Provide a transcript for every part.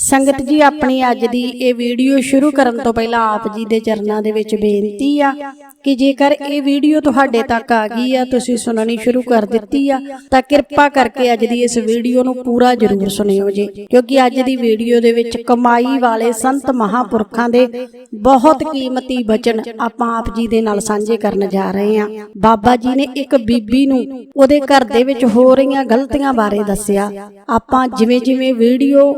ਸੰਗਤ ਜੀ ਆਪਣੀ ਅੱਜ ਦੀ ਇਹ ਵੀਡੀਓ ਸ਼ੁਰੂ ਕਰਨ ਤੋਂ ਪਹਿਲਾਂ ਆਪ ਜੀ ਦੇ ਚਰਨਾਂ ਦੇ ਵਿੱਚ ਬੇਨਤੀ ਆ ਕਿ ਜੇਕਰ ਇਹ ਵੀਡੀਓ ਤੁਹਾਡੇ ਤੱਕ ਆ ਗਈ ਆ ਤੁਸੀਂ ਸੁਣਨੀ ਸ਼ੁਰੂ ਕਰ ਦਿੱਤੀ ਆ ਤਾਂ ਕਿਰਪਾ ਕਰਕੇ ਅੱਜ ਦੀ ਇਸ ਵੀਡੀਓ ਨੂੰ ਪੂਰਾ ਜ਼ਰੂਰ ਸੁਣਿਓ ਜੀ ਕਿਉਂਕਿ ਅੱਜ ਦੀ ਵੀਡੀਓ ਦੇ ਵਿੱਚ ਕਮਾਈ ਵਾਲੇ ਸੰਤ ਮਹਾਪੁਰਖਾਂ ਦੇ ਬਹੁਤ ਕੀਮਤੀ ਬਚਨ ਆਪਾਂ ਆਪ ਜੀ ਦੇ ਨਾਲ ਸਾਂਝੇ ਕਰਨ ਜਾ ਰਹੇ ਹਾਂ। ਬਾਬਾ ਜੀ ਨੇ ਇੱਕ ਬੀਬੀ ਨੂੰ ਉਹਦੇ ਘਰ ਦੇ ਵਿੱਚ ਹੋ ਰਹੀਆਂ ਗਲਤੀਆਂ ਬਾਰੇ ਦੱਸਿਆ ਆਪਾਂ ਜਿਵੇਂ ਜਿਵੇਂ ਵੀਡੀਓ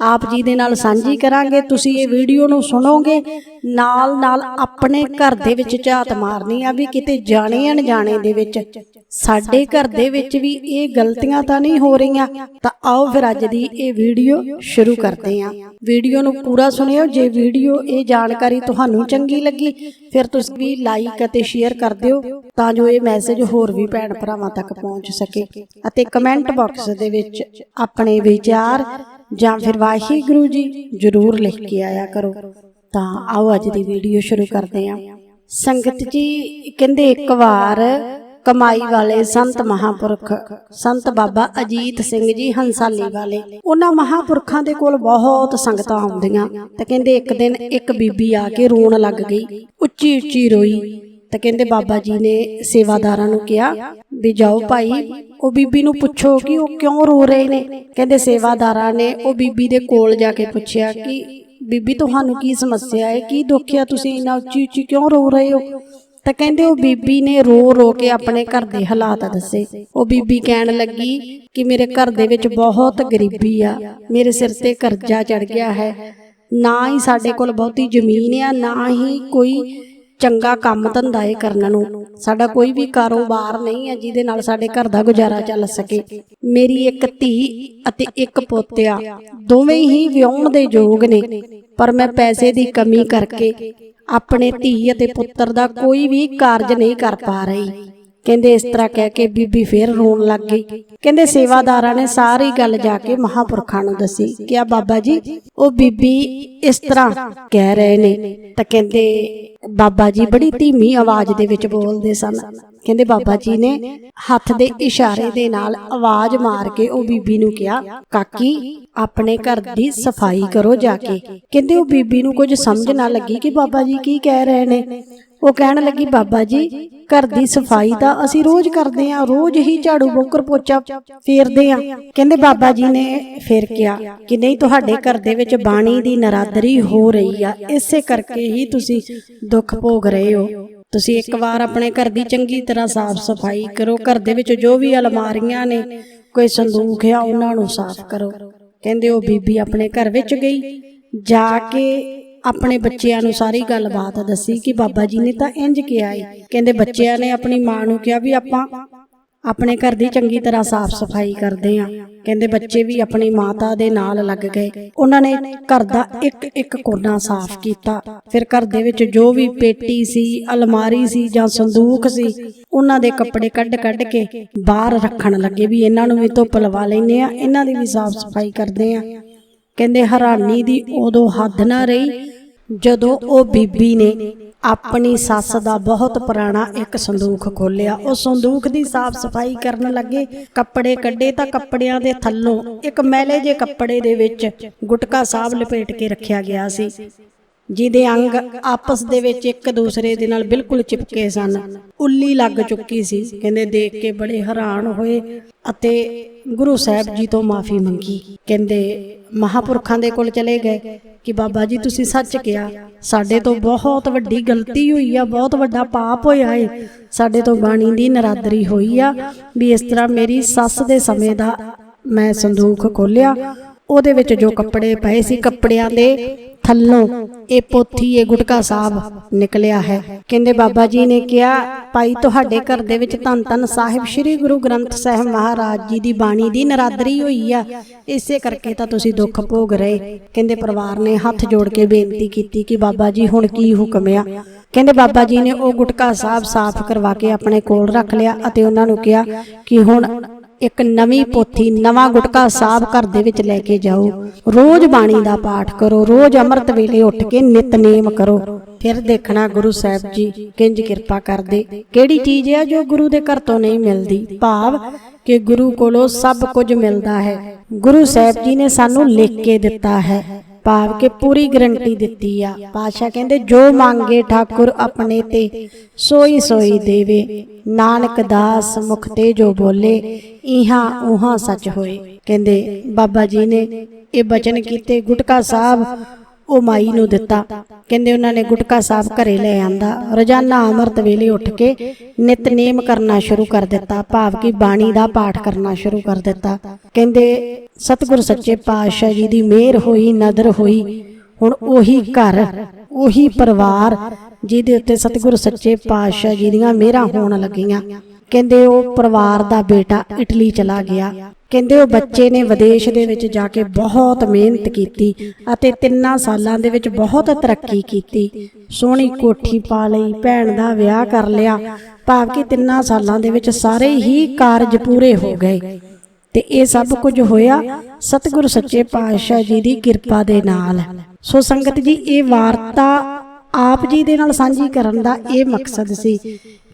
ਆਪ ਜੀ ਦੇ ਨਾਲ ਸਾਂਝੀ ਕਰਾਂਗੇ। ਤੁਸੀਂ ਇਹ ਵੀਡੀਓ ਨੂੰ ਸੁਣੋਗੇ, ਨਾਲ ਨਾਲ ਆਪਣੇ ਘਰ ਦੇ ਵਿੱਚ ਝਾਤ ਮਾਰਨੀ ਆ ਵੀ ਕਿਤੇ ਜਾਣੇ ਅਣਜਾਣੇ ਦੇ ਵਿੱਚ। ਸਾਡੇ ਘਰ ਦੇ ਵਿੱਚ ਵੀ ਇਹ ਗਲਤੀਆਂ ਤਾਂ ਨਹੀਂ ਹੋ ਰਹੀਆਂ। ਤਾਂ ਆਓ ਫਿਰ ਅੱਜ ਦੀ ਇਹ ਵੀਡੀਓ ਸ਼ੁਰੂ ਕਰਦੇ ਹਾਂ। ਵੀਡੀਓ ਨੂੰ ਪੂਰਾ ਸੁਣਿਓ। ਜੇ ਵੀਡੀਓ ਇਹ ਜਾਣਕਾਰੀ ਤੁਹਾਨੂੰ ਚੰਗੀ ਲੱਗੀ, ਫਿਰ ਤੁਸੀਂ ਵੀ ਲਾਈਕ ਅਤੇ ਸ਼ੇਅਰ ਕਰ ਦਿਓ ਤਾਂ ਜੋ ਇਹ ਮੈਸੇਜ ਹੋਰ ਵੀ ਭੈਣ ਭਰਾਵਾਂ ਤੱਕ ਪਹੁੰਚ ਸਕੇ। ਅਤੇ ਕਮੈਂਟ ਬਾਕਸ ਦੇ ਵਿੱਚ ਆਪਣੇ ਵਿਚਾਰ ਜਾਂ ਫਿਰ ਵਾਹਿਗੁਰੂ ਜੀ ਜਰੂਰ ਲਿਖ ਕੇ ਆਇਆ ਕਰੋ। ਤਾਂ ਆਓ ਅੱਜ ਦੀ ਵੀਡੀਓ ਸ਼ੁਰੂ ਕਰਦੇ ਹਾਂ। ਸੰਗਤ ਜੀ, ਕਹਿੰਦੇ ਇੱਕ ਵਾਰ ਕਮਾਈ ਵਾਲੇ ਸੰਤ ਮਹਾਪੁਰਖ, ਸੰਤ ਬਾਬਾ ਅਜੀਤ ਸਿੰਘ ਜੀ ਹੰਸਾਲੀ ਵਾਲੇ, ਉਹਨਾਂ ਮਹਾਪੁਰਖਾਂ ਦੇ ਕੋਲ ਬਹੁਤ ਸੰਗਤਾਂ ਆਉਂਦੀਆਂ। ਤੇ ਕਹਿੰਦੇ ਇੱਕ ਦਿਨ ਇੱਕ ਬੀਬੀ ਆ ਕੇ ਰੋਣ ਲੱਗ ਗਈ ਉੱਚੀ ਉੱਚੀ ਰੋਈ। ਤਾਂ ਕਹਿੰਦੇ ਬਾਬਾ ਜੀ ਨੇ ਸੇਵਾਦਾਰਾਂ ਨੂੰ ਕਿਹਾ ਵੀ ਜਾਓ ਭਾਈ, ਉਹ ਬੀਬੀ ਨੂੰ ਪੁੱਛੋ ਕਿ ਉਹ ਕਿਉਂ ਰੋ ਰਹੇ ਨੇ। ਕਹਿੰਦੇ ਸੇਵਾਦਾਰਾਂ ਨੇ ਉਹ ਬੀਬੀ ਦੇ ਕੋਲ ਜਾ ਕੇ ਪੁੱਛਿਆ ਕਿ ਬੀਬੀ, ਤੁਹਾਨੂੰ ਕੀ ਸਮੱਸਿਆ ਹੈ? ਕੀ ਦੁੱਖ ਹੈ? ਤੁਸੀਂ ਇੰਨਾ ਉੱਚੀ ਉੱਚੀ ਕਿਉਂ ਰੋ ਰਹੇ ਹੋ? ਤਾਂ ਕਹਿੰਦੇ ਉਹ ਬੀਬੀ ਨੇ ਰੋ ਰੋ ਕੇ ਆਪਣੇ ਘਰ ਦੇ ਹਾਲਾਤ ਦੱਸੇ। ਉਹ ਬੀਬੀ ਕਹਿਣ ਲੱਗੀ ਕਿ ਮੇਰੇ ਘਰ ਦੇ ਵਿੱਚ ਬਹੁਤ ਗਰੀਬੀ ਆ। ਮੇਰੇ ਸਿਰ ਤੇ ਕਰਜ਼ਾ ਚੜ ਗਿਆ ਹੈ। ਨਾ ਹੀ ਸਾਡੇ ਕੋਲ ਬਹੁਤੀ ਜ਼ਮੀਨ ਆ, ਨਾ ਹੀ ਕੋਈ ਚੰਗਾ ਕੰਮ ਧੰਦਾ ਏ ਕਰਨ ਨੂੰ। ਸਾਡਾ ਕੋਈ ਵੀ ਕਾਰੋਬਾਰ ਨਹੀਂ ਹੈ ਜਿਹਦੇ ਨਾਲ ਸਾਡੇ ਘਰ ਦਾ ਗੁਜ਼ਾਰਾ ਚੱਲ ਸਕੇ। ਮੇਰੀ ਇੱਕ ਧੀ ਅਤੇ ਇੱਕ ਪੋਤਿਆ, ਦੋਵੇਂ ਹੀ ਵਿਆਹਣ ਦੇ ਯੋਗ ਨੇ। ਪਰ ਮੈਂ ਪੈਸੇ ਦੀ ਕਮੀ ਕਰਕੇ ਆਪਣੇ ਧੀ ਅਤੇ ਪੁੱਤਰ ਦਾ ਕੋਈ ਵੀ ਕਾਰਜ ਨਹੀਂ ਕਰ ਪਾ ਰਹੀ। ਕਹਿੰਦੇ ਇਸ ਤਰ੍ਹਾਂ ਕਹਿ ਕੇ ਬੀਬੀ ਫੇਰ ਰੋਣ ਲੱਗ ਗਈ। ਕਹਿੰਦੇ ਸੇਵਾਦਾਰਾਂ ਨੇ ਸਾਰੀ ਗੱਲ ਜਾ ਕੇ ਮਹਾਪੁਰਖਾਂ ਨੂੰ ਦੱਸੀ ਕਿ ਆ ਬਾਬਾ ਜੀ, ਉਹ ਬੀਬੀ ਇਸ ਤਰ੍ਹਾਂ ਕਹਿ ਰਹੇ ਨੇ। ਤਾਂ ਕਹਿੰਦੇ ਬਾਬਾ ਜੀ ਬੜੀ ਧੀਮੀ ਆਵਾਜ਼ ਦੇ ਵਿੱਚ ਬੋਲਦੇ ਸਨ। ਕਹਿੰਦੇ ਬਾਬਾ ਜੀ ਨੇ ਹੱਥ ਦੇ ਇਸ਼ਾਰੇ ਦੇ ਨਾਲ ਆਵਾਜ਼ ਮਾਰ ਕੇ ਉਹ ਬੀਬੀ ਨੂੰ ਕਿਹਾ, ਕਾਕੀ, ਆਪਣੇ ਘਰ ਦੀ ਸਫ਼ਾਈ ਕਰੋ ਜਾ ਕੇ। ਕਹਿੰਦੇ ਉਹ ਬੀਬੀ ਨੂੰ ਕੁਝ ਸਮਝ ਨਾ ਲੱਗੀ ਕਿ ਬਾਬਾ ਜੀ ਕੀ ਕਹਿ ਰਹੇ ਨੇ। ਉਹ ਕਹਿਣ ਲੱਗੀ, ਬਾਬਾ ਜੀ ਘਰ ਦੀ ਸਫ਼ਾਈ ਤਾਂ ਅਸੀਂ ਰੋਜ਼ ਕਰਦੇ ਆਂ ਰੋਜ਼ ਹੀ ਝਾੜੂ ਬੋਕਰ ਪੋਚਾ ਫੇਰਦੇ ਆਂ ਕਹਿੰਦੇ ਬਾਬਾ ਜੀ ਨੇ ਫੇਰ ਕਿਹਾ ਕਿ ਨਹੀਂ ਤੁਹਾਡੇ ਘਰ ਦੇ ਵਿੱਚ ਬਾਣੀ ਦੀ ਨਰਾਦਰੀ ਹੋ ਰਹੀ ਆ। ਇਸੇ ਕਰਕੇ ਹੀ ਤੁਸੀਂ ਦੁੱਖ ਭੋਗ ਰਹੇ ਹੋ। ਤੁਸੀਂ ਇੱਕ ਵਾਰ ਆਪਣੇ ਘਰ ਦੀ ਚੰਗੀ ਤਰ੍ਹਾਂ ਸਾਫ਼ ਸਫ਼ਾਈ ਕਰੋ। ਘਰ ਦੇ ਵਿੱਚ ਜੋ ਵੀ ਅਲਮਾਰੀਆਂ ਨੇ ਕੋਈ ਸੰਦੂਕ ਆ ਉਹਨਾਂ ਨੂੰ ਸਾਫ਼ ਕਰੋ। ਕਹਿੰਦੇ ਉਹ ਬੀਬੀ ਆਪਣੇ ਘਰ ਵਿੱਚ ਗਈ। ਜਾ ਕੇ ਆਪਣੇ ਬੱਚਿਆਂ ਨੂੰ ਸਾਰੀ ਗੱਲਬਾਤ ਦੱਸੀ ਕਿ ਬਾਬਾ ਜੀ ਨੇ ਤਾਂ ਇੰਜ ਕਿਹਾ ਏ। ਕਹਿੰਦੇ ਬੱਚਿਆਂ ਨੇ ਆਪਣੀ ਮਾਂ ਨੂੰ ਕਿਹਾ ਵੀ ਆਪਾਂ ਆਪਣੇ ਘਰ ਦੀ ਚੰਗੀ ਤਰ੍ਹਾਂ ਸਾਫ਼ ਸਫ਼ਾਈ ਕਰਦੇ ਆਂ। ਕਹਿੰਦੇ ਬੱਚੇ ਵੀ ਆਪਣੀ ਮਾਤਾ ਦੇ ਨਾਲ ਲੱਗ ਗਏ। ਉਹਨਾਂ ਨੇ ਘਰ ਦਾ ਇੱਕ ਇੱਕ ਕੋਨਾ ਸਾਫ਼ ਕੀਤਾ। ਫਿਰ ਘਰ ਦੇ ਵਿੱਚ ਜੋ ਵੀ ਪੇਟੀ ਸੀ ਅਲਮਾਰੀ ਸੀ ਜਾਂ ਸੰਦੂਕ ਸੀ ਉਹਨਾਂ ਦੇ ਕੱਪੜੇ ਕੱਢ ਕੱਢ ਕੇ ਬਾਹਰ ਰੱਖਣ ਲੱਗੇ ਵੀ ਇਹਨਾਂ ਨੂੰ ਵੀ ਧੁੱਪ ਲਵਾ ਲੈਨੇ ਆ। ਇਹਨਾਂ ਦੀ ਵੀ ਸਾਫ਼ ਸਫ਼ਾਈ ਕਰਦੇ ਆ ਕਹਿੰਦੇ ਹੈਰਾਨੀ ਦੀ ਉਦੋਂ ਹੱਦ ਨਾ ਰਹੀ ਜਦੋਂ ਉਹ ਬੀਬੀ ਨੇ ਆਪਣੀ ਸੱਸ ਦਾ ਬਹੁਤ ਪੁਰਾਣਾ ਇੱਕ ਸੰਦੂਕ ਖੋਲਿਆ ਉਹ ਸੰਦੂਕ ਦੀ ਸਾਫ਼ ਸਫ਼ਾਈ ਕਰਨ ਲੱਗੇ, ਕੱਪੜੇ ਕੱਢੇ ਤਾਂ ਕੱਪੜਿਆਂ ਦੇ ਥੱਲੋਂ ਇੱਕ ਮੈਲੇ ਜੇ ਕੱਪੜੇ ਦੇ ਵਿੱਚ ਗੁਟਕਾ ਸਾਹਿਬ ਲਪੇਟ ਕੇ ਰੱਖਿਆ ਗਿਆ ਸੀ। ਜਿਹਦੇ ਅੰਗ ਆਪਸ ਦੇ ਵਿੱਚ ਇੱਕ ਦੂਸਰੇ ਦੇ ਨਾਲ ਬਿਲਕੁਲ ਚਿਪਕੇ ਸਨ। ਉੱਲੀ ਲੱਗ ਚੁੱਕੀ ਸੀ। ਕਹਿੰਦੇ ਦੇਖ ਕੇ ਬੜੇ ਹੈਰਾਨ ਹੋਏ ਅਤੇ ਗੁਰੂ ਸਾਹਿਬ ਜੀ ਤੋਂ ਮਾਫੀ ਮੰਗੀ। ਕਹਿੰਦੇ ਮਹਾਪੁਰਖਾਂ ਦੇ ਕੋਲ ਚਲੇ ਗਏ ਕਿ ਬਾਬਾ ਜੀ, ਤੁਸੀਂ ਸੱਚ ਕਿਹਾ, ਸਾਡੇ ਤੋਂ ਬਹੁਤ ਵੱਡੀ ਗਲਤੀ ਹੋਈ ਆ, ਬਹੁਤ ਵੱਡਾ ਪਾਪ ਹੋਇਆ ਏ। ਸਾਡੇ ਤੋਂ ਬਾਣੀ ਦੀ ਨਰਾਦਰੀ ਹੋਈ ਆ ਵੀ ਇਸ ਤਰ੍ਹਾਂ ਮੇਰੀ ਸੱਸ ਦੇ ਸਮੇਂ ਦਾ ਮੈਂ ਸੰਦੂਖ ਖੋਲਿਆ ਉਹਦੇ ਵਿੱਚ ਜੋ ਕੱਪੜੇ ਪਏ ਸੀ, ਕੱਪੜਿਆਂ ਦੇ ਥੱਲੋਂ ਇਹ ਪੋਥੀ, ਇਹ ਗੁਟਕਾ ਸਾਹਿਬ ਨਿਕਲਿਆ ਹੈ। ਕਹਿੰਦੇ ਬਾਬਾ ਜੀ ਨੇ ਕਿਹਾ, ਭਾਈ, ਤੁਹਾਡੇ ਘਰ ਦੇ ਵਿੱਚ ਧੰਨ ਧੰਨ ਸਾਹਿਬ ਸ੍ਰੀ ਗੁਰੂ ਗ੍ਰੰਥ ਸਾਹਿਬ ਮਹਾਰਾਜ ਜੀ ਦੀ ਬਾਣੀ ਦੀ ਨਰਾਦਰੀ ਹੋਈ ਆ। ਇਸੇ ਕਰਕੇ ਤਾਂ ਤੁਸੀਂ ਦੁੱਖ ਭੋਗ ਰਹੇ। ਕਹਿੰਦੇ ਪਰਿਵਾਰ ਨੇ ਹੱਥ ਜੋੜ ਕੇ ਬੇਨਤੀ ਕੀਤੀ ਕਿ ਬਾਬਾ ਜੀ, ਹੁਣ ਕੀ ਹੁਕਮ ਆ? ਕਹਿੰਦੇ ਬਾਬਾ ਜੀ ਨੇ ਉਹ ਗੁਟਕਾ ਸਾਹਿਬ ਸਾਫ਼ ਕਰਵਾ ਕੇ ਆਪਣੇ ਕੋਲ ਰੱਖ ਲਿਆ ਅਤੇ ਉਹਨਾਂ ਨੂੰ ਕਿਹਾ ਕਿ ਹੁਣ ਇੱਕ ਨਵੀਂ ਪੋਥੀ, ਨਵਾਂ ਗੁਟਕਾ ਸਾਹਿਬ ਘਰ ਦੇ ਵਿੱਚ ਲੈ ਕੇ ਜਾਓ। ਰੋਜ਼ ਬਾਣੀ ਦਾ ਪਾਠ ਕਰੋ, ਰੋਜ਼ ਅੰਮ੍ਰਿਤ ਵੇਲੇ ਉੱਠ ਕੇ ਨਿਤਨੇਮ ਕਰੋ। ਫਿਰ ਦੇਖਣਾ ਗੁਰੂ ਸਾਹਿਬ ਜੀ ਕਿੰਜ ਕਿਰਪਾ ਕਰਦੇ। ਕਿਹੜੀ ਚੀਜ਼ ਹੈ ਜੋ ਗੁਰੂ ਦੇ ਘਰ ਤੋਂ ਨਹੀਂ ਮਿਲਦੀ? ਭਾਵ ਕਿ ਗੁਰੂ ਕੋਲੋਂ ਸਭ ਕੁਝ ਮਿਲਦਾ ਹੈ। ਗੁਰੂ ਸਾਹਿਬ ਜੀ ਨੇ ਸਾਨੂੰ ਲਿਖ ਕੇ ਦਿੱਤਾ ਹੈ। ਭਾਵ ਕਿ ਪੂਰੀ ਗਰੰਟੀ ਦਿੱਤੀ ਆ। ਪਾਸ਼ਾ ਕਹਿੰਦੇ, ਜੋ ਮੰਗੇ ਠਾਕੁਰ ਆਪਣੇ ਤੇ, ਸੋਈ ਸੋਈ ਦੇਵੇ। ਨਾਨਕ ਦਾਸ ਮੁਖ ਤੇ ਜੋ ਬੋਲੇ, ਇਹਾਂ ਉਹਾਂ ਸੱਚ ਹੋਏ। ਕਹਿੰਦੇ, ਬਾਬਾ ਜੀ ਨੇ ਇਹ ਬਚਨ ਕੀਤੇ ਗੁਟਕਾ ਸਾਹਿਬ ਉਹ ਮਾਈ ਨੂੰ ਦਿੱਤਾ। ਕਹਿੰਦੇ ਉਹਨਾਂ ਨੇ ਗੁਟਕਾ ਸਾਹਿਬ ਘਰੇ ਲੈ ਆਂਦਾ। ਰੋਜ਼ਾਨਾ ਅੰਮ੍ਰਿਤ ਵੇਲੇ ਉੱਠ ਕੇ ਨਿਤਨੇਮ ਕਰਨਾ ਸ਼ੁਰੂ ਕਰ ਦਿੱਤਾ। ਭਾਵ ਕਿ ਬਾਣੀ ਦਾ ਪਾਠ ਕਰਨਾ ਸ਼ੁਰੂ ਕਰ ਦਿੱਤਾ। ਕਹਿੰਦੇ, ਸਤਿਗੁਰ ਸੱਚੇ ਪਾਤਸ਼ਾਹ ਜੀ ਦੀ ਮਿਹਰ ਹੋਈ, ਨਦਰ ਹੋਈ। ਹੁਣ ਉਹੀ ਘਰ, ਉਹੀ ਪਰਿਵਾਰ ਜਿਹਦੇ ਉੱਤੇ ਸਤਿਗੁਰ ਸੱਚੇ ਪਾਤਸ਼ਾਹ ਜੀ ਦੀਆਂ ਮਿਹਰਾਂ ਹੋਣ ਲੱਗੀਆਂ। ਕਹਿੰਦੇ, ਉਹ ਪਰਿਵਾਰ ਦਾ ਬੇਟਾ ਇਟਲੀ ਚਲਾ ਗਿਆ। ਕਹਿੰਦੇ ਉਹ ਬੱਚੇ ਨੇ ਵਿਦੇਸ਼ ਦੇ ਵਿੱਚ ਜਾ ਕੇ ਬਹੁਤ ਮਿਹਨਤ ਕੀਤੀ ਅਤੇ ਤਿੰਨਾਂ ਸਾਲਾਂ ਦੇ ਵਿੱਚ ਬਹੁਤ ਤਰੱਕੀ ਕੀਤੀ। ਸੋਹਣੀ ਕੋਠੀ ਪਾ ਲਈ, ਭੈਣ ਦਾ ਵਿਆਹ ਕਰ ਲਿਆ। ਭਾਵ ਕਿ ਤਿੰਨਾਂ ਸਾਲਾਂ ਦੇ ਵਿੱਚ ਸਾਰੇ ਹੀ ਕਾਰਜ ਪੂਰੇ ਹੋ ਗਏ। ਤੇ ਇਹ ਸਭ ਕੁਝ ਹੋਇਆ ਸਤਿਗੁਰ ਸੱਚੇ ਪਾਤਸ਼ਾਹ ਜੀ ਦੀ ਕਿਰਪਾ ਦੇ ਨਾਲ। ਸੋ ਸੰਗਤ ਜੀ, ਇਹ ਵਾਰਤਾ ਆਪ ਜੀ ਦੇ ਨਾਲ ਸਾਂਝੀ ਕਰਨ ਦਾ ਇਹ ਮਕਸਦ ਸੀ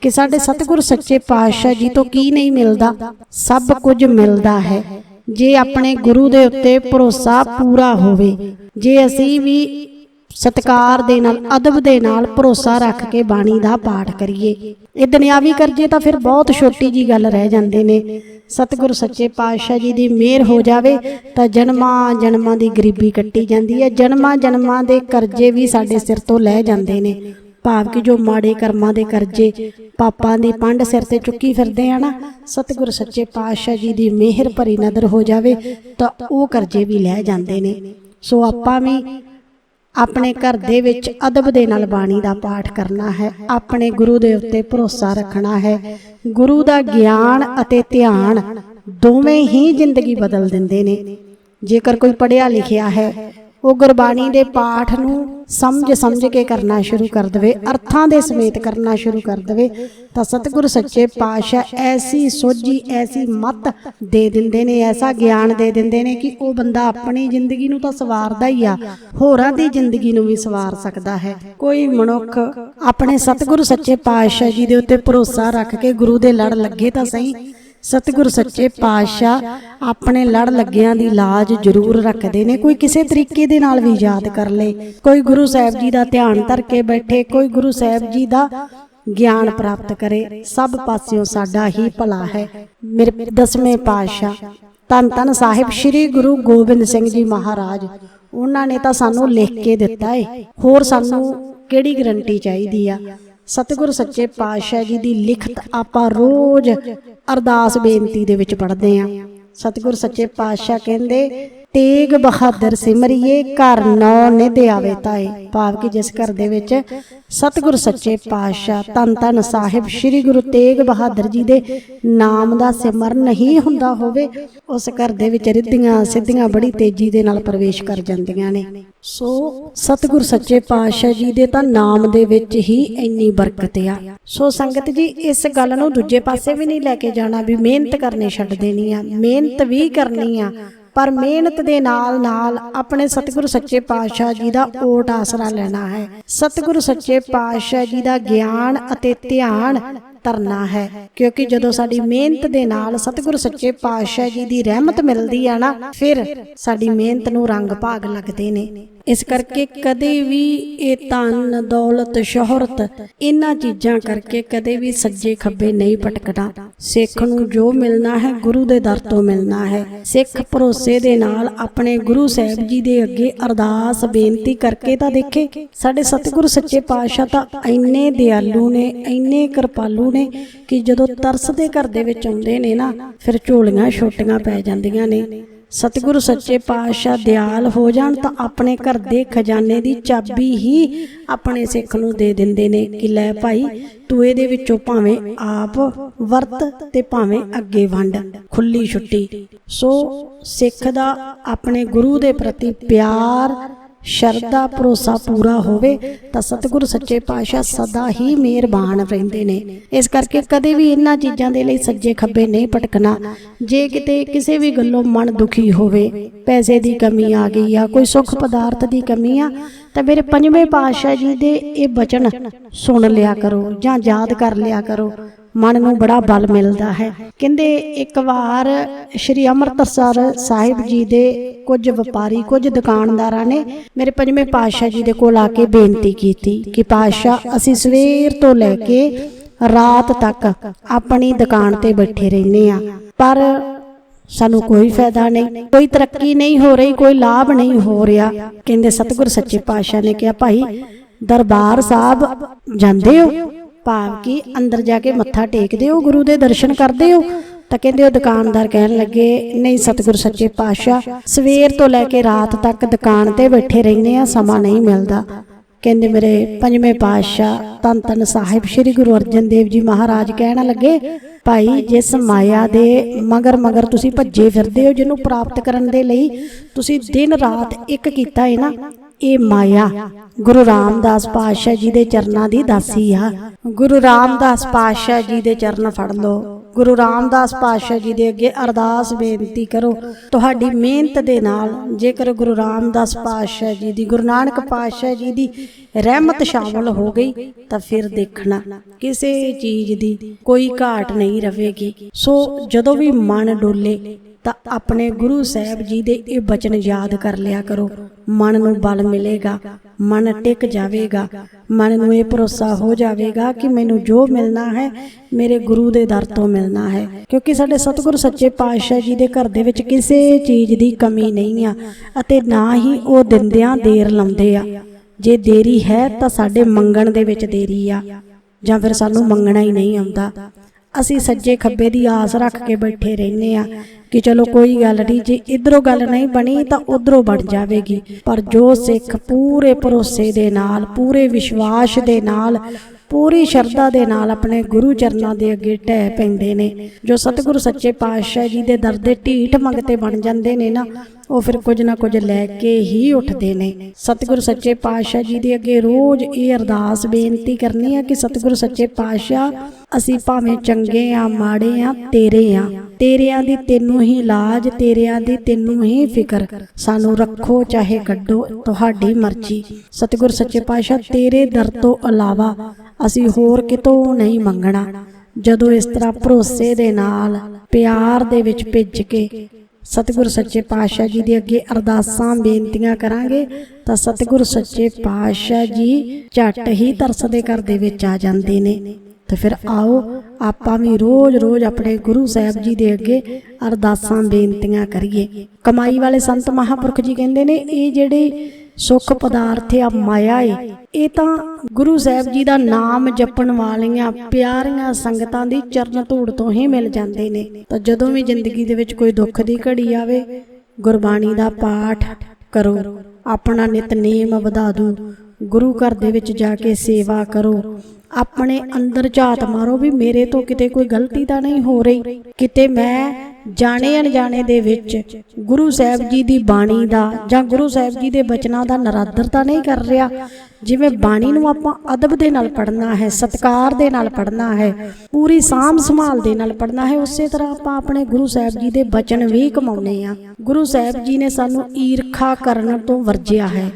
ਕਿ ਸਾਡੇ ਸਤਿਗੁਰ ਸੱਚੇ ਪਾਤਸ਼ਾਹ ਜੀ ਤੋਂ ਕੀ ਨਹੀਂ ਮਿਲਦਾ? ਸਭ ਕੁਝ ਮਿਲਦਾ ਹੈ। ਜੇ ਆਪਣੇ ਗੁਰੂ ਦੇ ਉੱਤੇ ਭਰੋਸਾ ਪੂਰਾ ਹੋਵੇ, ਜੇ ਅਸੀਂ ਵੀ ਸਤਕਾਰ ਦੇ ਨਾਲ, ਅਦਬ ਦੇ ਨਾਲ ਭਰੋਸਾ ਰੱਖ ਕੇ ਬਾਣੀ ਦਾ ਪਾਠ ਕਰੀਏ, ਇਹ ਦੁਨਿਆਵੀ ਕਰਜੇ ਤਾਂ ਫਿਰ ਬਹੁਤ ਛੋਟੀ ਜੀ ਗੱਲ ਰਹਿ ਜਾਂਦੇ ਨੇ। ਸਤਿਗੁਰ ਸੱਚੇ ਪਾਤਸ਼ਾਹ ਜੀ ਦੀ ਮਿਹਰ ਹੋ ਜਾਵੇ, ਤਾਂ ਜਨਮਾਂ ਜਨਮਾਂ ਦੀ ਗਰੀਬੀ ਕੱਟੀ ਜਾਂਦੀ ਹੈ। ਜਨਮਾਂ ਜਨਮਾਂ ਦੇ ਕਰਜ਼ੇ ਵੀ ਸਾਡੇ ਸਿਰ ਤੋਂ ਲੈ ਜਾਂਦੇ ਨੇ। ਭਾਵ ਕਿ ਜੋ ਮਾੜੇ ਕਰਮਾਂ ਦੇ ਕਰਜ਼ੇ ਪਾਪਾਂ ਦੀ ਪੰਡ ਸਿਰ ਤੇ ਚੁੱਕੀ ਫਿਰਦੇ ਆ ਨਾ, ਸਤਿਗੁਰ ਸੱਚੇ ਪਾਤਸ਼ਾਹ ਜੀ ਦੀ ਮਿਹਰ ਭਰੀ ਨਦਰ ਹੋ ਜਾਵੇ ਤਾਂ ਉਹ ਕਰਜ਼ੇ ਵੀ ਲੈ ਜਾਂਦੇ ਨੇ। ਸੋ ਆਪਾਂ ਵੀ ਆਪਣੇ ਘਰ ਦੇ ਵਿੱਚ ਅਦਬ ਦੇ ਨਾਲ ਬਾਣੀ ਦਾ ਪਾਠ ਕਰਨਾ ਹੈ, ਆਪਣੇ ਗੁਰੂ ਦੇ ਉੱਤੇ ਭਰੋਸਾ ਰੱਖਣਾ ਹੈ। ਗੁਰੂ ਦਾ ਗਿਆਨ ਅਤੇ ਧਿਆਨ ਦੋਵੇਂ ਹੀ ਜ਼ਿੰਦਗੀ ਬਦਲ ਦਿੰਦੇ ਨੇ। ਜੇਕਰ ਕੋਈ ਪੜਿਆ ਲਿਖਿਆ ਹੈ ਉਹ ਗੁਰਬਾਣੀ ਦੇ ਪਾਠ ਨੂੰ ਸਮਝ ਸਮਝ ਕੇ ਕਰਨਾ ਸ਼ੁਰੂ ਕਰ ਦਵੇ, ਅਰਥਾਂ ਦੇ ਸਮੇਤ ਕਰਨਾ ਸ਼ੁਰੂ ਕਰ ਦਵੇ, ਤਾਂ ਸਤਿਗੁਰ ਸੱਚੇ ਪਾਤਸ਼ਾਹ ਐਸੀ ਸੋਝੀ, ਐਸੀ ਮਤ ਦੇ ਦਿੰਦੇ ਨੇ, ਐਸਾ ਗਿਆਨ ਦੇ ਦਿੰਦੇ ਨੇ ਕਿ ਉਹ ਬੰਦਾ ਆਪਣੀ ਜ਼ਿੰਦਗੀ ਨੂੰ ਤਾਂ ਸਵਾਰਦਾ ਹੀ ਆ, ਹੋਰਾਂ ਦੀ ਜ਼ਿੰਦਗੀ ਨੂੰ ਵੀ ਸਵਾਰ ਸਕਦਾ ਹੈ। ਕੋਈ ਮਨੁੱਖ ਆਪਣੇ ਸਤਿਗੁਰ ਸੱਚੇ ਪਾਤਸ਼ਾਹ ਜੀ ਦੇ ਉੱਤੇ ਭਰੋਸਾ ਰੱਖ ਕੇ ਗੁਰੂ ਦੇ ਲੜ ਲੱਗੇ ਤਾਂ ਸਹੀ ਸਤਿਗੁਰ ਸੱਚੇ ਪਾਤਸ਼ਾਹ ਆਪਣੇ ਲੜ ਲੱਗਿਆਂ ਦੀ ਲਾਜ ਜ਼ਰੂਰ ਰੱਖਦੇ ਨੇ। ਕੋਈ ਕਿਸੇ ਤਰੀਕੇ ਦੇ ਨਾਲ ਵੀ ਯਾਦ ਕਰ ਲੇ। ਕੋਈ ਗੁਰੂ ਸਾਹਿਬ ਜੀ ਦਾ ਧਿਆਨ ਧਰ ਕੇ ਬੈਠੇ, ਕੋਈ ਗੁਰੂ ਸਾਹਿਬ ਜੀ ਦਾ ਗਿਆਨ ਪ੍ਰਾਪਤ ਕਰੇ। ਸਭ ਪਾਸਿਓਂ ਸਾਡਾ ਹੀ ਭਲਾ ਹੈ। ਮੇਰੇ ਦਸਵੇਂ ਪਾਤਸ਼ਾਹ ਤਨ ਤਨ ਸਾਹਿਬ ਸ੍ਰੀ ਗੁਰੂ ਗੋਬਿੰਦ ਸਿੰਘ ਜੀ ਮਹਾਰਾਜ, ਉਹਨਾਂ ਨੇ ਤਾਂ ਸਾਨੂੰ ਲਿਖ ਕੇ ਦਿੱਤਾ ਏ। ਹੋਰ ਸਾਨੂੰ ਕਿਹੜੀ ਗਰੰਟੀ ਚਾਹੀਦੀ ਆ? ਸਤਿਗੁਰ ਸੱਚੇ ਪਾਤਸ਼ਾਹ ਜੀ ਦੀ ਲਿਖਤ ਆਪਾਂ ਰੋਜ਼ ਅਰਦਾਸ ਬੇਨਤੀ ਦੇ ਵਿੱਚ ਪੜ੍ਹਦੇ ਆਂ ਸਤਿਗੁਰ ਸੱਚੇ ਪਾਤਸ਼ਾਹ ਕਹਿੰਦੇ ਤੇਗ ਬਹਾਦਰ ਸਿਮਰਿਏ, ਘਰ ਨੌ ਨਿਧ ਆਵੇ ਤਾਏ। ਭਾਵ ਕਿ ਜਿਸ ਘਰ ਦੇ ਵਿੱਚ ਸਤਿਗੁਰ ਸੱਚੇ ਪਾਤਸ਼ਾਹ ਤਨ ਤਨ ਸਾਹਿਬ ਸ੍ਰੀ ਗੁਰੂ ਤੇਗ ਬਹਾਦਰ ਜੀ ਦੇ ਨਾਮ ਦਾ ਸਿਮਰਨ ਨਹੀਂ ਹੁੰਦਾ ਹੋਵੇ, ਉਸ ਘਰ ਦੇ ਵਿੱਚ ਰਿੱਧੀਆਂ ਸਿੱਧੀਆਂ ਬੜੀ ਤੇਜ਼ੀ ਦੇ ਨਾਲ ਪ੍ਰਵੇਸ਼ ਕਰ ਜਾਂਦੀਆਂ ਨੇ। ਸੋ ਸਤਿਗੁਰ ਸੱਚੇ ਪਾਤਸ਼ਾਹ ਜੀ ਦੇ ਤਾਂ ਨਾਮ ਦੇ ਵਿੱਚ ਹੀ ਇੰਨੀ ਬਰਕਤ ਆ। ਸੋ ਸੰਗਤ ਜੀ, ਇਸ ਗੱਲ ਨੂੰ ਦੂਜੇ ਪਾਸੇ ਵੀ ਨਹੀਂ ਲੈ ਕੇ ਜਾਣਾ ਵੀ ਮਿਹਨਤ ਕਰਨੀ ਛੱਡ ਦੇਣੀ ਆ, ਮਿਹਨਤ ਵੀ ਕਰਨੀ ਆ। ਪਰ ਮਿਹਨਤ ਦੇ ਨਾਲ ਨਾਲ ਆਪਣੇ ਸਤਿਗੁਰੂ ਸੱਚੇ ਪਾਤਸ਼ਾਹ ਜੀ ਦਾ ਓਟ ਆਸਰਾ ਲੈਣਾ ਹੈ। ਸਤਿਗੁਰੂ ਸੱਚੇ ਪਾਤਸ਼ਾਹ ਜੀ ਦਾ ਗਿਆਨ ਅਤੇ ਧਿਆਨ ਧਰਨਾ ਹੈ। ਕਿਉਂਕਿ ਜਦੋਂ ਸਾਡੀ ਮਿਹਨਤ ਦੇ ਨਾਲ ਸਤਿਗੁਰੂ ਸੱਚੇ ਪਾਤਸ਼ਾਹ ਜੀ ਦੀ ਰਹਿਮਤ ਮਿਲਦੀ ਆ ਨਾ, ਫਿਰ ਸਾਡੀ ਮਿਹਨਤ ਨੂੰ ਰੰਗ ਭਾਗ ਲੱਗਦੇ ਨੇ। ਇਸ ਕਰਕੇ ਕਦੇ ਵੀ ਇਹ ਧਨ, ਦੌਲਤ, ਸ਼ੋਹਰਤ ਇਹਨਾਂ ਚੀਜ਼ਾਂ ਕਰਕੇ ਕਦੇ ਵੀ ਸੱਜੇ ਖੱਬੇ ਨਹੀਂ ਭਟਕਣਾ ਸਿੱਖ ਨੂੰ ਜੋ ਮਿਲਣਾ ਹੈ ਗੁਰੂ ਦੇ ਦਰ ਤੋਂ ਮਿਲਣਾ ਹੈ। ਸਿੱਖ ਭਰੋਸੇ ਦੇ ਨਾਲ ਆਪਣੇ ਗੁਰੂ ਸਾਹਿਬ ਜੀ ਦੇ ਅੱਗੇ ਅਰਦਾਸ ਬੇਨਤੀ ਕਰਕੇ ਤਾਂ ਦੇਖੇ, ਸਾਡੇ ਸਤਿਗੁਰੂ ਸੱਚੇ ਪਾਤਸ਼ਾਹ ਤਾਂ ਇੰਨੇ ਦਿਆਲੂ ਨੇ, ਇੰਨੇ ਕਿਰਪਾਲੂ ਨੇ ਕਿ ਜਦੋਂ ਤਰਸ ਦੇ ਘਰ ਦੇ ਵਿੱਚ ਆਉਂਦੇ ਨੇ ਨਾ, ਫਿਰ ਝੋਲੀਆਂ ਛੋਟੀਆਂ ਪੈ ਜਾਂਦੀਆਂ ਨੇ। ਸਤਿਗੁਰੂ ਸੱਚੇ ਪਾਤਸ਼ਾਹ ਦਿਆਲ ਹੋ ਜਾਣ ਤਾਂ ਆਪਣੇ ਘਰ ਦੇ ਖਜ਼ਾਨੇ ਦੀ ਚਾਬੀ ਹੀ ਆਪਣੇ ਸਿੱਖ ਨੂੰ ਦੇ ਦਿੰਦੇ ਨੇ ਕਿ ਲੈ ਭਾਈ, ਤੂੰ ਇਹਦੇ ਵਿੱਚੋਂ ਭਾਵੇਂ ਆਪ ਵਰਤ ਤੇ ਭਾਵੇਂ ਅੱਗੇ ਵੰਡ, ਖੁੱਲੀ ਛੁੱਟੀ। ਸੋ ਸਿੱਖ ਦਾ ਆਪਣੇ ਗੁਰੂ ਦੇ ਪ੍ਰਤੀ ਪਿਆਰ ਸ਼ਰਧਾ ਭਰੋਸਾ ਪੂਰਾ ਹੋਵੇ ਤਾਂ ਸਤਿਗੁਰੂ ਸੱਚੇ ਪਾਤਸ਼ਾਹ ਸਦਾ ਹੀ ਮਿਹਰਬਾਨ ਰਹਿੰਦੇ ਨੇ। ਇਸ ਕਰਕੇ ਕਦੇ ਵੀ ਇਹਨਾਂ ਚੀਜ਼ਾਂ ਦੇ ਲਈ ਸੱਜੇ ਖੱਬੇ ਨਹੀਂ ਭਟਕਣਾ। ਜੇ ਕਿਤੇ ਕਿਸੇ ਵੀ ਗੱਲੋਂ ਮਨ ਦੁਖੀ ਹੋਵੇ, ਪੈਸੇ ਦੀ ਕਮੀ ਆ ਗਈ ਆ ਕੋਈ ਸੁੱਖ ਪਦਾਰਥ ਦੀ ਕਮੀ ਆ, ਤਾਂ ਮੇਰੇ ਪੰਜਵੇਂ ਪਾਤਸ਼ਾਹ ਜੀ ਦੇ ਇਹ ਬਚਨ ਸੁਣ ਲਿਆ ਕਰੋ ਜਾਂ ਯਾਦ ਕਰ ਲਿਆ ਕਰੋ। ਮਨ ਨੂੰ ਬੜਾ ਬਲ ਮਿਲਦਾ ਹੈ। ਕਹਿੰਦੇ ਇੱਕ ਵਾਰ ਸ਼੍ਰੀ ਅੰਮ੍ਰਿਤਸਰ ਸਾਹਿਬ ਜੀ ਦੇ ਕੁਝ ਵਪਾਰੀ, ਕੁਝ ਦੁਕਾਨਦਾਰਾਂ ਨੇ ਮੇਰੇ ਪੰਜਵੇਂ ਪਾਤਸ਼ਾਹ ਜੀ ਦੇ ਕੋਲ ਆ ਕੇ ਬੇਨਤੀ ਕੀਤੀ ਕਿ ਪਾਤਸ਼ਾਹ, ਅਸੀਂ ਸਵੇਰ ਤੋਂ ਲੈ ਕੇ ਰਾਤ ਤੱਕ ਆਪਣੀ ਦੁਕਾਨ ਤੇ ਬੈਠੇ ਰਹਿੰਦੇ ਆ ਪਰ ਸਾਨੂੰ ਕੋਈ ਫਾਇਦਾ ਨਹੀਂ, ਕੋਈ ਤਰੱਕੀ ਨਹੀਂ ਹੋ ਰਹੀ, ਕੋਈ ਲਾਭ ਨਹੀਂ ਹੋ ਰਿਹਾ। ਕਹਿੰਦੇ ਸਤਿਗੁਰ ਸੱਚੇ ਪਾਤਸ਼ਾਹ ਨੇ ਕਿਹਾ, ਭਾਈ ਦਰਬਾਰ ਸਾਹਿਬ ਜਾਂਦੇ ਹੋ? ਭਾਵ ਕਿ ਅੰਦਰ ਜਾ ਕੇ ਮੱਥਾ ਟੇਕਦੇ ਹੋ, ਗੁਰੂ ਦੇ ਦਰਸ਼ਨ ਕਰਦੇ ਹੋ, ਤਾਂ ਕਹਿੰਦੇ ਉਹ ਦੁਕਾਨਦਾਰ ਕਹਿਣ ਲੱਗੇ, ਨਹੀਂ ਸਤਿਗੁਰ ਸੱਚੇ ਪਾਤਸ਼ਾਹ, ਸਵੇਰ ਤੋਂ ਲੈ ਕੇ ਰਾਤ ਤੱਕ ਦੁਕਾਨ ਤੇ ਬੈਠੇ ਰਹਿੰਦੇ ਆ ਸਮਾਂ ਨਹੀਂ ਮਿਲਦਾ। ਕਹਿੰਦੇ ਮੇਰੇ ਪੰਜਵੇਂ ਪਾਤਸ਼ਾਹ ਤਨ ਤਨ ਸਾਹਿਬ, ਸ੍ਰੀ ਗੁਰੂ ਅਰਜਨ ਦੇਵ ਜੀ ਮਹਾਰਾਜ ਕਹਿਣ ਲੱਗੇ, ਭਾਈ, ਜਿਸ ਮਾਇਆ ਦੇ ਮਗਰ ਮਗਰ ਤੁਸੀਂ ਭੱਜੇ ਫਿਰਦੇ ਹੋ, ਜਿਹਨੂੰ ਪ੍ਰਾਪਤ ਕਰਨ ਦੇ ਲਈ ਤੁਸੀਂ ਦਿਨ ਰਾਤ ਇੱਕ ਕੀਤਾ ਹੈ ਨਾ ਇਹ ਮਾਇਆ ਗੁਰੂ ਰਾਮਦਾਸ ਪਾਤਸ਼ਾਹ ਜੀ ਦੇ ਚਰਨਾਂ ਦੀ ਦਾਸੀ ਆ। ਗੁਰੂ ਰਾਮਦਾਸ ਪਾਤਸ਼ਾਹ ਜੀ ਦੇ ਚਰਨ ਫੜ ਲਓ। ਗੁਰੂ ਰਾਮਦਾਸ ਪਾਤਸ਼ਾਹ ਜੀ ਦੇ ਅੱਗੇ ਅਰਦਾਸ ਬੇਨਤੀ ਕਰੋ। ਤੁਹਾਡੀ ਮਿਹਨਤ ਦੇ ਨਾਲ ਜੇਕਰ ਗੁਰੂ ਰਾਮਦਾਸ ਪਾਤਸ਼ਾਹ ਜੀ ਦੀ, ਗੁਰੂ ਨਾਨਕ ਪਾਤਸ਼ਾਹ ਜੀ ਦੀ ਰਹਿਮਤ ਸ਼ਾਮਲ ਹੋ ਗਈ, ਤਾਂ ਫਿਰ ਦੇਖਣਾ ਕਿਸੇ ਚੀਜ਼ ਦੀ ਕੋਈ ਘਾਟ ਨਹੀਂ ਰਹੇਗੀ। ਸੋ ਜਦੋਂ ਵੀ ਮਨ ਡੋਲੇ ਤਾਂ ਆਪਣੇ ਗੁਰੂ ਸਾਹਿਬ ਜੀ ਦੇ ਇਹ ਬਚਨ ਯਾਦ ਕਰ ਲਿਆ ਕਰੋ। ਮਨ ਨੂੰ ਬਲ ਮਿਲੇਗਾ, ਮਨ ਟਿਕ ਜਾਵੇਗਾ, ਮਨ ਨੂੰ ਇਹ ਭਰੋਸਾ ਹੋ ਜਾਵੇਗਾ ਕਿ ਮੈਨੂੰ ਜੋ ਮਿਲਣਾ ਹੈ, ਮੇਰੇ ਗੁਰੂ ਦੇ ਦਰ ਤੋਂ ਮਿਲਣਾ ਹੈ। ਕਿਉਂਕਿ ਸਾਡੇ ਸਤਿਗੁਰ ਸੱਚੇ ਪਾਤਸ਼ਾਹ ਜੀ ਦੇ ਘਰ ਦੇ ਵਿੱਚ ਕਿਸੇ ਚੀਜ਼ ਦੀ ਕਮੀ ਨਹੀਂ ਆ ਅਤੇ ਨਾ ਹੀ ਉਹ ਦਿੰਦਿਆਂ ਦੇਰ ਲਾਉਂਦੇ ਆ। ਜੇ ਦੇਰੀ ਹੈ ਤਾਂ ਸਾਡੇ ਮੰਗਣ ਦੇ ਵਿੱਚ ਦੇਰੀ ਆ ਜਾਂ ਫਿਰ ਸਾਨੂੰ ਮੰਗਣਾ ਹੀ ਨਹੀਂ ਆਉਂਦਾ। ਅਸੀਂ ਸੱਜੇ ਖੱਬੇ ਦੀ ਆਸ ਰੱਖ ਕੇ ਬੈਠੇ ਰਹਿੰਦੇ ਆ ਕਿ ਚਲੋ ਕੋਈ ਗੱਲ ਨਹੀਂ ਜੇ ਇਧਰੋਂ ਗੱਲ ਨਹੀਂ ਬਣੀ ਤਾਂ ਉਧਰੋਂ ਬਣ ਜਾਵੇਗੀ। ਪਰ ਜੋ ਸਿੱਖ ਪੂਰੇ ਭਰੋਸੇ ਦੇ ਨਾਲ ਪੂਰੇ ਵਿਸ਼ਵਾਸ ਦੇ ਨਾਲ ਪੂਰੀ ਸ਼ਰਧਾ ਦੇ ਨਾਲ ਆਪਣੇ ਗੁਰੂ ਚਰਨਾਂ ਦੇ ਅੱਗੇ ਟਹਿ ਪੈਂਦੇ ਨੇ। ਜੋ ਸਤਿਗੁਰੂ ਸੱਚੇ ਪਾਤਸ਼ਾਹ ਜੀ ਦੇ ਦਰ ਦੇ ਢੀਠ ਮੰਗਤੇ ਬਣ ਜਾਂਦੇ ਨੇ ਨਾ, ਉਹ ਫਿਰ ਕੁਝ ਨਾ ਕੁਝ ਲੈ ਕੇ ਹੀ ਉੱਠਦੇ ਨੇ। ਸਤਿਗੁਰੂ ਸੱਚੇ ਪਾਤਸ਼ਾਹ ਜੀ ਦੇ ਅੱਗੇ ਰੋਜ਼ ਇਹ ਅਰਦਾਸ ਬੇਨਤੀ ਕਰਨੀ ਹੈ ਕਿ ਸਤਿਗੁਰੂ ਸੱਚੇ ਪਾਤਸ਼ਾਹ, ਅਸੀਂ ਭਾਵੇਂ ਚੰਗੇ ਆ, ਮਾੜੇ ਆ, ਤੇਰੇ ਆ। ਤੇਰਿਆਂ ਦੀ ਤੈਨੂੰ ਹੀ ਲਾਜ, ਤੇਰਿਆਂ ਦੀ ਤੈਨੂੰ ਹੀ ਫਿਕਰ। ਸਾਨੂੰ ਰੱਖੋ, ਚਾਹੇ ਕੱਢੋ ਤੁਹਾਡੀ ਮਰਜ਼ੀ। ਸਤਿਗੁਰ ਸੱਚੇ ਪਾਤਸ਼ਾਹ, ਤੇਰੇ ਦਰ ਤੋਂ ਇਲਾਵਾ ਅਸੀਂ ਹੋਰ ਕਿਤੋਂ ਨਹੀਂ ਮੰਗਣਾ। ਜਦੋਂ ਇਸ ਤਰ੍ਹਾਂ ਭਰੋਸੇ ਦੇ ਨਾਲ, ਪਿਆਰ ਦੇ ਵਿੱਚ ਭਿੱਜ ਕੇ ਸਤਿਗੁਰ ਸੱਚੇ ਪਾਤਸ਼ਾਹ ਜੀ ਦੇ ਅੱਗੇ ਅਰਦਾਸਾਂ, ਬੇਨਤੀਆਂ ਕਰਾਂਗੇ, ਤਾਂ ਸਤਿਗੁਰ ਸੱਚੇ ਪਾਤਸ਼ਾਹ ਜੀ ਝਟ ਹੀ ਤਰਸ ਦੇ ਘਰ ਦੇ ਵਿੱਚ ਆ ਜਾਂਦੇ ਨੇ। ਤੇ ਫਿਰ ਆਓ ਆਪਾਂ ਵੀ ਰੋਜ਼-ਰੋਜ਼ ਆਪਣੇ ਗੁਰੂ ਸਾਹਿਬ ਜੀ ਦੇ ਅੱਗੇ ਅਰਦਾਸਾਂ, ਬੇਨਤੀਆਂ ਕਰੀਏ। ਕਮਾਈ ਵਾਲੇ ਸੰਤ ਮਹਾਪੁਰਖ ਜੀ ਕਹਿੰਦੇ ਨੇ, ਇਹ ਜਿਹੜੇ ਸੁੱਖ ਪਦਾਰਥ ਆ, ਮਾਇਆ ਏ, ਇਹ ਤਾਂ ਗੁਰੂ ਸਾਹਿਬ ਜੀ ਦਾ ਨਾਮ ਜਪਣ ਵਾਲੀਆਂ ਪਿਆਰੀਆਂ ਸੰਗਤਾਂ ਦੀ ਚਰਨ ਧੂੜ ਤੋਂ ਹੀ ਮਿਲ ਜਾਂਦੇ ਨੇ। ਤਾਂ ਜਦੋਂ ਵੀ ਜ਼ਿੰਦਗੀ ਦੇ ਵਿੱਚ ਕੋਈ ਦੁੱਖ ਦੀ ਘੜੀ ਆਵੇ, ਗੁਰਬਾਣੀ ਦਾ ਪਾਠ ਕਰੋ। ਆਪਣਾ ਨਿਤਨੇਮ ਵਧਾ ਦੋ। ਗੁਰੂ ਘਰ ਦੇ ਵਿੱਚ ਜਾ ਕੇ ਸੇਵਾ ਕਰੋ। ਆਪਣੇ ਅੰਦਰ ਝਾਤ ਮਾਰੋ ਵੀ ਮੇਰੇ ਤੋਂ ਕਿਤੇ ਕੋਈ ਗਲਤੀ ਤਾਂ ਨਹੀਂ ਹੋ ਰਹੀ। ਕਿਤੇ ਮੈਂ ਜਾਣੇ ਅਣਜਾਣੇ ਦੇ ਵਿੱਚ ਗੁਰੂ ਸਾਹਿਬ ਜੀ ਦੀ ਬਾਣੀ ਦਾ ਜਾਂ ਗੁਰੂ ਸਾਹਿਬ ਜੀ ਦੇ ਬਚਨਾਂ ਦਾ ਨਰਾਦਰ ਤਾਂ ਨਹੀਂ ਕਰ ਰਿਹਾ। ਜਿਵੇਂ ਬਾਣੀ ਨੂੰ ਆਪਾਂ ਅਦਬ ਦੇ ਨਾਲ ਪੜ੍ਹਨਾ ਹੈ, ਸਤਕਾਰ ਦੇ ਨਾਲ ਪੜ੍ਹਨਾ ਹੈ, ਪੂਰੀ ਸਾਂਭ ਸੰਭਾਲ ਦੇ ਨਾਲ ਪੜ੍ਹਨਾ ਹੈ, ਉਸੇ ਤਰ੍ਹਾਂ ਆਪਾਂ ਆਪਣੇ ਗੁਰੂ ਸਾਹਿਬ ਜੀ ਦੇ ਬਚਨ ਵੀ ਕਮਾਉਨੇ ਆ ਗੁਰੂ ਸਾਹਿਬ ਜੀ ਨੇ ਸਾਨੂੰ ਈਰਖਾ ਕਰਨ ਤੋਂ ਵਰਜਿਆ ਹੈ।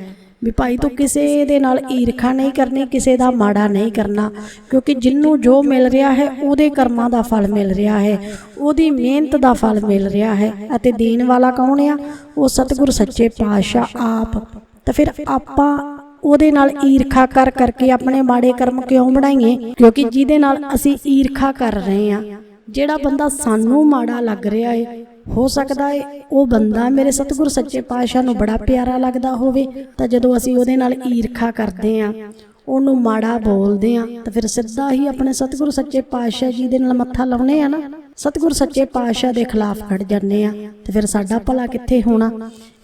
ਵੀ ਭਾਈ ਤੂੰ ਕਿਸੇ ਦੇ ਨਾਲ ਈਰਖਾ ਨਹੀਂ ਕਰਨੀ, ਕਿਸੇ ਦਾ ਮਾੜਾ ਨਹੀਂ ਕਰਨਾ, ਕਿਉਂਕਿ ਜਿੰਨੂੰ ਜੋ ਮਿਲ ਰਿਹਾ ਹੈ, ਉਹਦੇ ਕਰਮਾਂ ਦਾ ਫਲ ਮਿਲ ਰਿਹਾ ਹੈ, ਉਹਦੀ ਮਿਹਨਤ ਦਾ ਫਲ ਮਿਲ ਰਿਹਾ ਹੈ, ਅਤੇ ਦੇਣ ਵਾਲਾ ਕੌਣ ਆ? ਉਹ ਸਤਿਗੁਰ ਸੱਚੇ ਪਾਤਸ਼ਾਹ ਆਪ। ਤਾਂ ਫਿਰ ਆਪਾਂ ਉਹਦੇ ਨਾਲ ਈਰਖਾ ਕਰ ਕਰਕੇ ਆਪਣੇ ਮਾੜੇ ਕਰਮ ਕਿਉਂ ਬਣਾਈਏ? ਕਿਉਂਕਿ ਜਿਹਦੇ ਨਾਲ ਅਸੀਂ ਈਰਖਾ ਕਰ ਰਹੇ ਹਾਂ। ਜਿਹੜਾ ਬੰਦਾ ਸਾਨੂੰ ਮਾੜਾ ਲੱਗ ਰਿਹਾ ਏ ਹੋ ਸਕਦਾ ਏ ਉਹ ਬੰਦਾ ਮੇਰੇ ਸਤਿਗੁਰ ਸੱਚੇ ਪਾਤਸ਼ਾਹ ਨੂੰ ਬੜਾ ਪਿਆਰਾ ਲੱਗਦਾ ਹੋਵੇ ਤਾਂ ਜਦੋਂ ਅਸੀਂ ਉਹਦੇ ਨਾਲ ਈਰਖਾ ਕਰਦੇ ਆਂ ਉਹਨੂੰ ਮਾੜਾ ਬੋਲਦੇ ਆਂ, ਤਾਂ ਫਿਰ ਸਿੱਧਾ ਹੀ ਆਪਣੇ ਸਤਿਗੁਰੂ ਸੱਚੇ ਪਾਤਸ਼ਾਹ ਜੀ ਦੇ ਨਾਲ ਮੱਥਾ ਲਾਉਨੇ ਆ ਨਾ। ਸਤਿਗੁਰ ਸੱਚੇ ਪਾਤਸ਼ਾਹ ਦੇ ਖਿਲਾਫ ਖੜ ਜਾਂਦੇ ਆ, ਤੇ ਫਿਰ ਸਾਡਾ ਭਲਾ ਕਿੱਥੇ ਹੋਣਾ?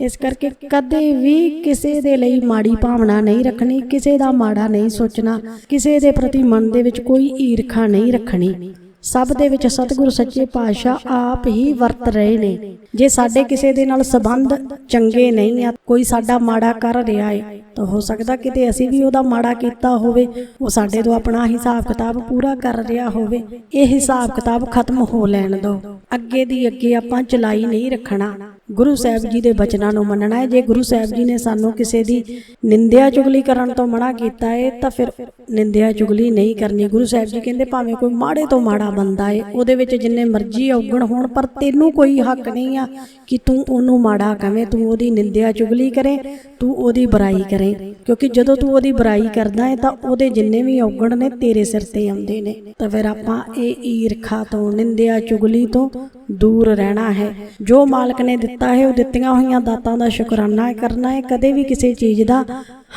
ਇਸ ਕਰਕੇ ਕਦੇ ਵੀ ਕਿਸੇ ਦੇ ਲਈ ਮਾੜੀ ਭਾਵਨਾ ਨਹੀਂ ਰੱਖਣੀ, ਕਿਸੇ ਦਾ ਮਾੜਾ ਨਹੀਂ ਸੋਚਣਾ, ਕਿਸੇ ਦੇ ਪ੍ਰਤੀ ਮਨ ਦੇ ਵਿੱਚ ਕੋਈ ਈਰਖਾ ਨਹੀਂ ਰੱਖਣੀ। ਸਭ ਦੇ ਵਿੱਚ ਸਤਿਗੁਰ ਸੱਚੇ ਪਾਤਸ਼ਾਹ ਆਪ ਹੀ ਵਰਤ ਰਹੇ ਨੇ। ਜੇ ਸਾਡੇ ਕਿਸੇ ਦੇ ਨਾਲ ਸਬੰਧ ਚੰਗੇ ਨਹੀਂ ਆ, ਕੋਈ ਸਾਡਾ ਮਾੜਾ ਕਰ ਰਿਹਾ ਹੈ ਤਾਂ ਹੋ ਸਕਦਾ ਕਿਤੇ ਅਸੀਂ ਵੀ ਉਹਦਾ ਮਾੜਾ ਕੀਤਾ ਹੋਵੇ, ਉਹ ਸਾਡੇ ਤੋਂ ਆਪਣਾ ਹਿਸਾਬ ਕਿਤਾਬ ਪੂਰਾ ਕਰ ਰਿਹਾ ਹੋਵੇ, ਇਹ ਹਿਸਾਬ ਕਿਤਾਬ ਖਤਮ ਹੋ ਲੈਣ ਦਿਓ ਅੱਗੇ ਦੀ ਅੱਗੇ ਆਪਾਂ ਚਲਾਈ ਨਹੀਂ ਰੱਖਣਾ। ਗੁਰੂ ਸਾਹਿਬ ਜੀ ਦੇ ਬਚਨਾਂ ਨੂੰ ਮੰਨਣਾ ਹੈ। ਜੇ ਗੁਰੂ ਸਾਹਿਬ ਜੀ ਨੇ ਸਾਨੂੰ ਕਿਸੇ ਦੀ ਨਿੰਦਿਆ ਚੁਗਲੀ ਕਰਨ ਤੋਂ ਮਨਾ ਕੀਤਾ ਹੈ ਤਾਂ ਫਿਰ ਨਿੰਦਿਆ ਚੁਗਲੀ ਨਹੀਂ ਕਰਨੀ। ਗੁਰੂ ਸਾਹਿਬ ਜੀ ਕਹਿੰਦੇ ਭਾਵੇਂ ਕੋਈ ਮਾੜੇ ਤੋਂ ਮਾੜਾ ਬੰਦਾ ਹੈ ਉਹਦੇ ਵਿੱਚ ਜਿੰਨੇ ਮਰਜ਼ੀ ਔਗਣ ਹੋਣ ਪਰ ਤੈਨੂੰ ਕੋਈ ਹੱਕ ਨਹੀਂ ਆ ਕਿ ਤੂੰ ਉਹਨੂੰ ਮਾੜਾ ਕਵੇਂ ਤੂੰ ਉਹਦੀ ਨਿੰਦਿਆ ਚੁਗਲੀ ਕਰੇ ਤੂੰ ਉਹਦੀ ਬੁਰਾਈ ਕਰੇ ਕਿਉਂਕਿ ਜਦੋਂ ਤੂੰ ਉਹਦੀ ਬੁਰਾਈ ਕਰਦਾ ਹੈ ਤਾਂ ਉਹਦੇ ਜਿੰਨੇ ਵੀ ਔਗਣ ਨੇ ਤੇਰੇ ਸਿਰ ਤੇ ਆਉਂਦੇ ਨੇ ਤਾਂ ਫਿਰ ਆਪਾਂ ਇਹ ਈਰਖਾ ਤੋਂ ਨਿੰਦਿਆ ਚੁਗਲੀ ਤੋਂ ਦੂਰ ਰਹਿਣਾ ਹੈ ਜੋ ਮਾਲਕ ਨੇ ਦਿੱਤਾ ਹੈ, ਉਹ ਦਿੱਤੀਆਂ ਹੋਈਆਂ ਦਾਤਾਂ ਦਾ ਸ਼ੁਕਰਾਨਾ ਕਰਨਾ ਹੈ। ਕਦੇ ਵੀ ਕਿਸੇ ਚੀਜ਼ ਦਾ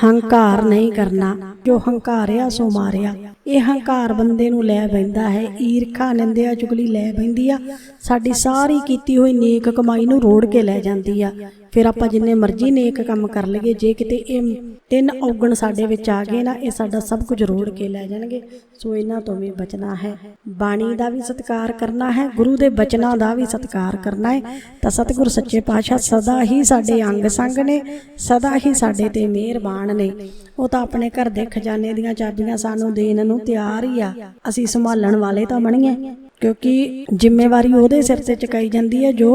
ਹੰਕਾਰ ਨਹੀਂ ਕਰਨਾ। ਜੋ ਹੰਕਾਰਿਆ ਸੋ ਮਾਰਿਆ। ਇਹ ਹੰਕਾਰ ਬੰਦੇ ਨੂੰ ਲੈ ਬੈਂਦਾ ਹੈ। ਈਰਖਾ, ਨਿੰਦਿਆ, ਚੁਗਲੀ ਲੈ ਬੈਂਦੀ ਆ। ਸਾਡੀ ਸਾਰੀ ਕੀਤੀ ਹੋਈ ਨੇਕ ਕਮਾਈ ਨੂੰ ਰੋੜ ਕੇ ਲੈ ਜਾਂਦੀ ਆ। ਫਿਰ ਆਪਾਂ ਜਿੰਨੇ ਮਰਜ਼ੀ ਨੇਕ ਕੰਮ ਕਰ ਲਈਏ, ਜੇ ਕਿਤੇ ਇਹ ਤਿੰਨ ਔਗਣ ਸਾਡੇ ਵਿੱਚ ਆ ਗਏ ਨਾ, ਇਹ ਸਾਡਾ ਸਭ ਕੁਝ ਰੋੜ ਕੇ ਲੈ ਜਾਣਗੇ। ਸੋ ਇਹਨਾਂ ਤੋਂ ਵੀ ਬਚਣਾ ਹੈ। ਬਾਣੀ ਦਾ ਵੀ ਸਤਿਕਾਰ ਕਰਨਾ ਹੈ, ਗੁਰੂ ਦੇ ਬਚਨਾਂ ਦਾ ਵੀ ਸਤਿਕਾਰ ਕਰਨਾ ਹੈ। ਤਾਂ ਸਤਿਗੁਰ ਸੱਚੇ ਪਾਤਸ਼ਾਹ ਸਦਾ ਹੀ ਸਾਡੇ ਅੰਗ ਸੰਗ ਨੇ, ਸਦਾ ਹੀ ਸਾਡੇ ਤੇ ਮਿਹਰਬਾਨ ਨੇ। ਉਹ ਤਾਂ ਆਪਣੇ ਘਰ ਦੇ ਖਜ਼ਾਨੇ ਦੀਆਂ ਚਾਬੀਆਂ ਸਾਨੂੰ ਦੇਣ ਨੂੰ ਤਿਆਰ ਹੀ ਆ। ਅਸੀਂ ਸੰਭਾਲਣ ਵਾਲੇ ਤਾਂ ਬਣੀਏ, ਕਿਉਂਕਿ ਜ਼ਿੰਮੇਵਾਰੀ ਉਹਦੇ ਸਿਰ ਤੇ ਚੁਕਾਈ ਜਾਂਦੀ ਹੈ ਜੋ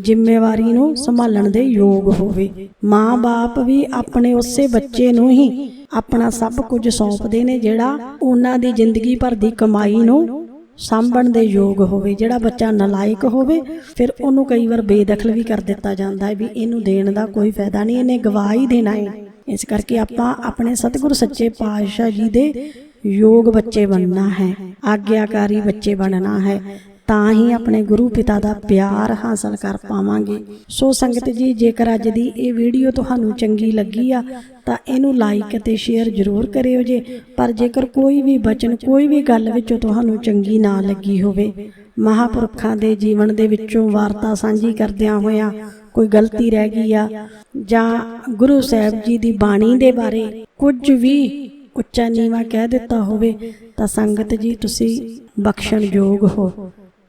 ਜ਼ਿੰਮੇਵਾਰੀ ਨੂੰ ਸੰਭਾਲਣ ਦੇ ਯੋਗ ਹੋਵੇ। ਮਾਂ-ਬਾਪ ਵੀ ਆਪਣੇ ਉਸੇ ਬੱਚੇ ਨੂੰ ਹੀ ਆਪਣਾ ਸਭ ਕੁਝ ਸੌਂਪਦੇ ਨੇ ਜਿਹੜਾ ਉਹਨਾਂ ਦੀ ਜ਼ਿੰਦਗੀ ਭਰ ਦੀ ਕਮਾਈ ਨੂੰ ਸਾਂਭਣ ਦੇ ਯੋਗ ਹੋਵੇ। ਜਿਹੜਾ ਬੱਚਾ ਨਲਾਇਕ ਹੋਵੇ, ਫਿਰ ਉਹਨੂੰ ਕਈ ਵਾਰ ਬੇਦਖਲ ਵੀ ਕਰ ਦਿੱਤਾ ਜਾਂਦਾ ਹੈ ਵੀ ਇਹਨੂੰ ਦੇਣ ਦਾ ਕੋਈ ਫਾਇਦਾ ਨਹੀਂ, ਇਹਨੇ ਗਵਾਹ ਹੀ ਦੇਣਾ ਹੈ। ਇਸ ਕਰਕੇ ਆਪਾਂ ਆਪਣੇ ਸਤਿਗੁਰ ਸੱਚੇ ਪਾਤਸ਼ਾਹ ਜੀ ਦੇ ਯੋਗ ਬੱਚੇ ਬਣਨਾ ਹੈ, ਆਗਿਆਕਾਰੀ ਬੱਚੇ ਬਣਨਾ ਹੈ, ਤਾਂ ਹੀ ਆਪਣੇ ਗੁਰੂ ਪਿਤਾ ਦਾ ਪਿਆਰ ਹਾਸਲ ਕਰ ਪਾਵਾਂਗੇ। ਸੋ ਸੰਗਤ ਜੀ, ਜੇਕਰ ਅੱਜ ਦੀ ਇਹ ਵੀਡੀਓ ਤੁਹਾਨੂੰ ਚੰਗੀ ਲੱਗੀ ਆ, ਤਾਂ ਇਹਨੂੰ ਲਾਈਕ ਅਤੇ ਸ਼ੇਅਰ ਜ਼ਰੂਰ ਕਰਿਓ ਜੇ। ਪਰ ਜੇਕਰ ਕੋਈ ਵੀ ਬਚਨ, ਕੋਈ ਵੀ ਗੱਲ ਵਿੱਚੋਂ ਤੁਹਾਨੂੰ ਚੰਗੀ ਨਾ ਲੱਗੀ ਹੋਵੇ, ਮਹਾਪੁਰਖਾਂ ਦੇ ਜੀਵਨ ਦੇ ਵਿੱਚੋਂ ਵਾਰਤਾ ਸਾਂਝੀ ਕਰਦਿਆਂ ਹੋਇਆਂ ਕੋਈ ਗਲਤੀ ਰਹਿ ਗਈ ਆ, ਜਾਂ ਗੁਰੂ ਸਾਹਿਬ ਜੀ ਦੀ ਬਾਣੀ ਦੇ ਬਾਰੇ ਕੁਝ ਵੀ ਉੱਚਾ ਨੀਵਾ ਕਹਿ ਦਿੱਤਾ ਹੋਵੇ, ਤਾਂ ਸੰਗਤ ਜੀ ਤੁਸੀਂ ਬਖਸ਼ਣ ਯੋਗ ਹੋ।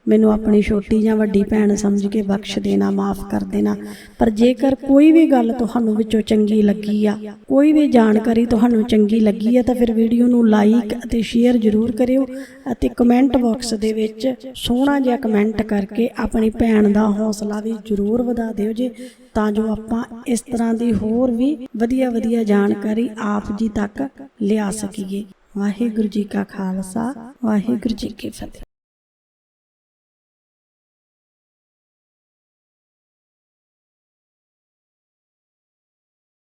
ਮੈਨੂੰ ਆਪਣੀ ਛੋਟੀ ਜਾਂ ਵੱਡੀ ਭੈਣ ਸਮਝ ਕੇ ਬਖਸ਼ ਦੇਣਾ, ਮਾਫ ਕਰ ਦੇਣਾ। ਪਰ ਜੇਕਰ ਕੋਈ ਵੀ ਗੱਲ ਤੁਹਾਨੂੰ ਵਿੱਚੋਂ ਚੰਗੀ ਲੱਗੀ ਆ, ਕੋਈ ਵੀ ਜਾਣਕਾਰੀ ਤੁਹਾਨੂੰ ਚੰਗੀ ਲੱਗੀ ਆ, ਤਾਂ ਫਿਰ ਵੀਡੀਓ ਨੂੰ ਲਾਈਕ ਅਤੇ ਸ਼ੇਅਰ ਜ਼ਰੂਰ ਕਰਿਓ ਅਤੇ ਕਮੈਂਟ ਬਾਕਸ ਦੇ ਵਿੱਚ ਸੋਹਣਾ ਜਿਹਾ ਕਮੈਂਟ ਕਰਕੇ ਆਪਣੀ ਭੈਣ ਦਾ ਹੌਸਲਾ ਵੀ ਜ਼ਰੂਰ ਵਧਾ ਦਿਓ ਜੇ, ਤਾਂ ਜੋ ਆਪਾਂ ਇਸ ਤਰ੍ਹਾਂ ਦੀ ਹੋਰ ਵੀ ਵਧੀਆ ਵਧੀਆ ਜਾਣਕਾਰੀ ਆਪ ਜੀ ਤੱਕ ਲਿਆ ਸਕੀਏ। ਵਾਹਿਗੁਰੂ ਜੀ ਕਾ ਖਾਲਸਾ, ਵਾਹਿਗੁਰੂ ਜੀ ਕੀ ਫਤਿਹ।